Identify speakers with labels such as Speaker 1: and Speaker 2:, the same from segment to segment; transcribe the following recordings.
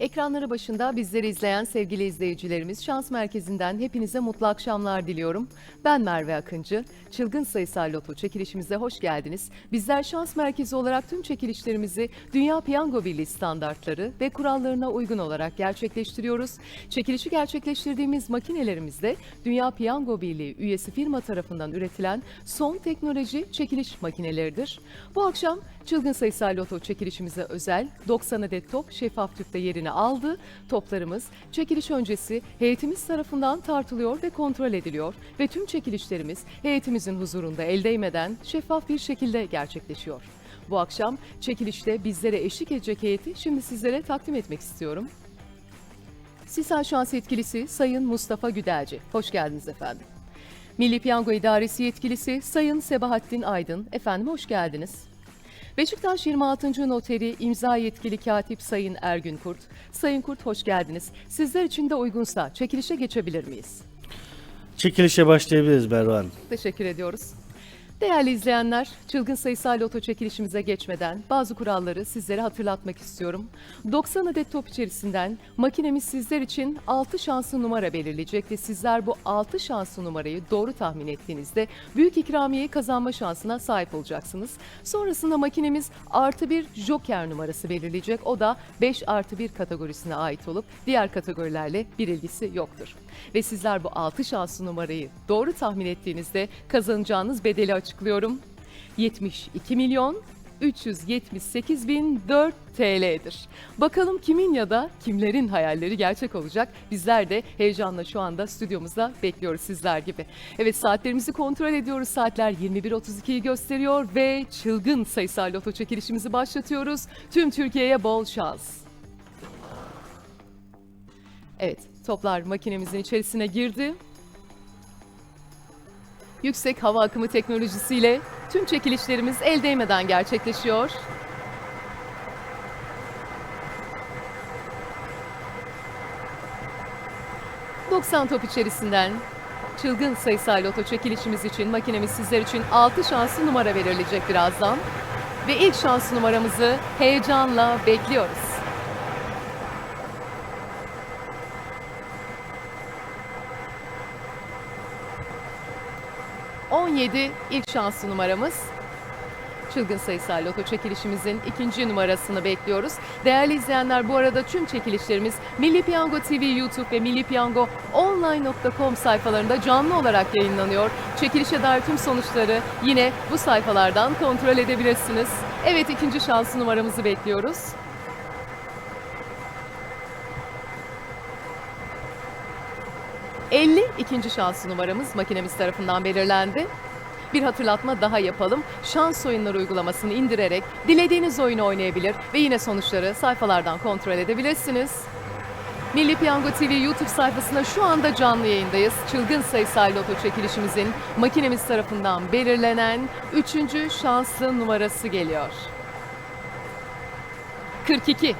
Speaker 1: Ekranları başında bizleri izleyen sevgili izleyicilerimiz Şans Merkezi'nden hepinize mutlu akşamlar diliyorum. Ben Merve Akıncı. Çılgın Sayısal Loto çekilişimize hoş geldiniz. Bizler Şans Merkezi olarak tüm çekilişlerimizi Dünya Piyango Birliği standartları ve kurallarına uygun olarak gerçekleştiriyoruz. Çekilişi gerçekleştirdiğimiz makinelerimizde Dünya Piyango Birliği üyesi firma tarafından üretilen son teknoloji çekiliş makineleridir. Bu akşam Çılgın Sayısal Loto çekilişimize özel 90 adet top şeffaf tüpte yerini aldı. Toplarımız çekiliş öncesi heyetimiz tarafından tartılıyor ve kontrol ediliyor ve tüm çekilişlerimiz heyetimizin huzurunda el değmeden şeffaf bir şekilde gerçekleşiyor. Bu akşam çekilişte bizlere eşlik edecek heyeti şimdi sizlere takdim etmek istiyorum. Sisal Şans Yetkilisi Sayın Mustafa Güdelci. Hoş geldiniz efendim. Milli Piyango İdaresi Yetkilisi Sayın Sebahattin Aydın. Efendim hoş geldiniz. Beşiktaş 26. Noteri imza yetkili katip Sayın Ergün Kurt. Sayın Kurt hoş geldiniz. Sizler için de uygunsa çekilişe geçebilir miyiz?
Speaker 2: Çekilişe başlayabiliriz Merve Hanım.
Speaker 1: Teşekkür ediyoruz. Değerli izleyenler, çılgın sayısal loto çekilişimize geçmeden bazı kuralları sizlere hatırlatmak istiyorum. 90 adet top içerisinden makinemiz sizler için 6 şanslı numara belirleyecek ve sizler bu 6 şanslı numarayı doğru tahmin ettiğinizde büyük ikramiyeyi kazanma şansına sahip olacaksınız. Sonrasında makinemiz artı bir joker numarası belirleyecek. O da 5 artı 1 kategorisine ait olup diğer kategorilerle bir ilgisi yoktur. Ve sizler bu 6 şanslı numarayı doğru tahmin ettiğinizde kazanacağınız bedeli açıklıyorum. 72 milyon 378 bin 4 TL'dir. Bakalım kimin ya da kimlerin hayalleri gerçek olacak. Bizler de heyecanla şu anda stüdyomuzda bekliyoruz sizler gibi. Evet saatlerimizi kontrol ediyoruz. Saatler 21.32'yi gösteriyor ve çılgın sayısal loto çekilişimizi başlatıyoruz. Tüm Türkiye'ye bol şans. Evet, toplar makinemizin içerisine girdi. Yüksek hava akımı teknolojisiyle tüm çekilişlerimiz el değmeden gerçekleşiyor. ...90 top içerisinden çılgın sayısal loto çekilişimiz için makinemiz sizler için 6 şanslı numara belirleyecek birazdan. Ve ilk şans numaramızı heyecanla bekliyoruz. 17 ilk şanslı numaramız. Çılgın sayısal loto çekilişimizin ikinci numarasını bekliyoruz. Değerli izleyenler bu arada tüm çekilişlerimiz Milli Piyango TV YouTube ve Milli Piyango online.com sayfalarında canlı olarak yayınlanıyor. Çekilişe dair tüm sonuçları yine bu sayfalardan kontrol edebilirsiniz. Evet ikinci şanslı numaramızı bekliyoruz. ...50 ikinci şanslı numaramız makinemiz tarafından belirlendi. Bir hatırlatma daha yapalım. Şans oyunları uygulamasını indirerek dilediğiniz oyunu oynayabilir ve yine sonuçları sayfalardan kontrol edebilirsiniz. Milli Piyango TV YouTube sayfasında şu anda canlı yayındayız. Çılgın sayısal loto çekilişimizin makinemiz tarafından belirlenen 3. şanslı numarası geliyor. 42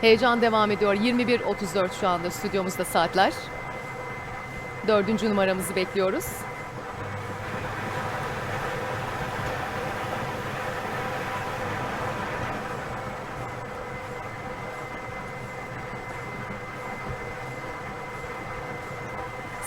Speaker 1: Heyecan devam ediyor. 21.34 şu anda stüdyomuzda saatler. Dördüncü numaramızı bekliyoruz.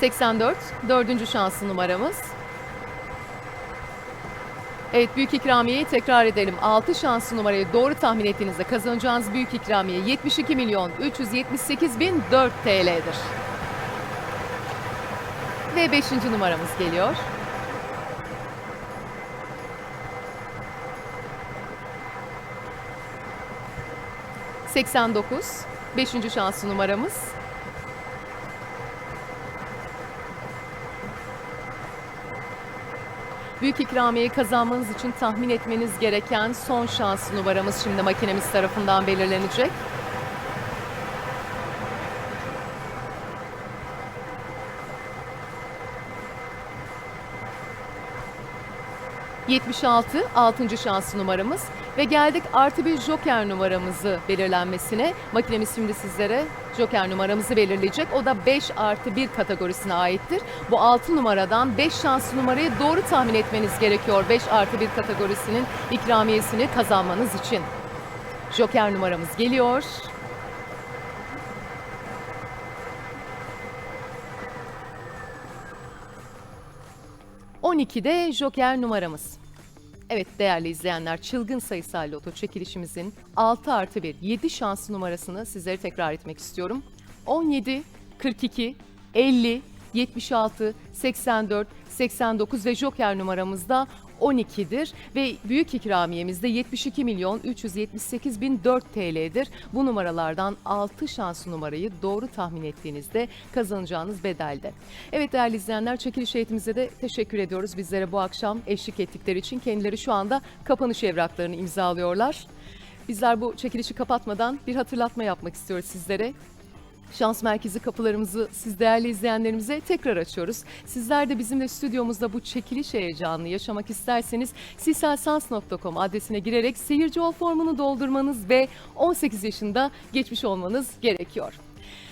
Speaker 1: ...84, dördüncü şanslı numaramız. Evet büyük ikramiyeyi tekrar edelim. 6 şanslı numarayı doğru tahmin ettiğinizde kazanacağınız büyük ikramiye 72 milyon 378 bin 4 TL'dir. Ve 5. numaramız geliyor. ...89... ...beşinci şanslı numaramız... Büyük ikramiyeyi kazanmanız için tahmin etmeniz gereken son şans numaramız şimdi makinemiz tarafından belirlenecek. 76 6. şans numaramız ve geldik artı bir joker numaramızı belirlenmesine. Makinemiz şimdi sizlere joker numaramızı belirleyecek. O da 5 artı 1 kategorisine aittir. Bu 6 numaradan 5 şanslı numarayı doğru tahmin etmeniz gerekiyor. 5 artı 1 kategorisinin ikramiyesini kazanmanız için. Joker numaramız geliyor. ...12'de joker numaramız. Evet değerli izleyenler çılgın sayısal loto çekilişimizin 6 artı 1 7 şanslı numarasını sizlere tekrar etmek istiyorum. 17, 42, 50, 76, 84, 89 ve joker numaramız da 12'dir ve büyük ikramiyemiz de 72 milyon 378 bin 4 TL'dir. Bu numaralardan 6 şanslı numarayı doğru tahmin ettiğinizde kazanacağınız bedelde. Evet değerli izleyenler çekiliş heyetimize de teşekkür ediyoruz. Bizlere bu akşam eşlik ettikleri için kendileri şu anda kapanış evraklarını imzalıyorlar. Bizler bu çekilişi kapatmadan bir hatırlatma yapmak istiyoruz sizlere. Şans Merkezi kapılarımızı siz değerli izleyenlerimize tekrar açıyoruz. Sizler de bizimle stüdyomuzda bu çekiliş heyecanını yaşamak isterseniz siselsans.com adresine girerek seyirci ol formunu doldurmanız ve 18 yaşında geçmiş olmanız gerekiyor.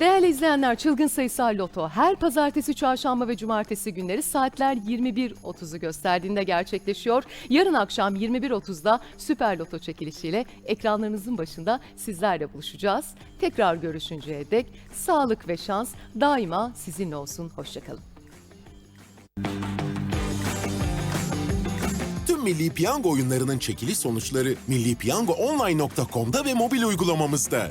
Speaker 1: Değerli izleyenler Çılgın Sayısal Loto her pazartesi, çarşamba ve cumartesi günleri saatler 21.30'u gösterdiğinde gerçekleşiyor. Yarın akşam 21.30'da Süper Loto çekilişiyle ekranlarınızın başında sizlerle buluşacağız. Tekrar görüşünceye dek sağlık ve şans daima sizinle olsun. Hoşçakalın.
Speaker 3: Tüm Milli Piyango oyunlarının çekiliş sonuçları millipiyangoonline.com'da ve mobil uygulamamızda.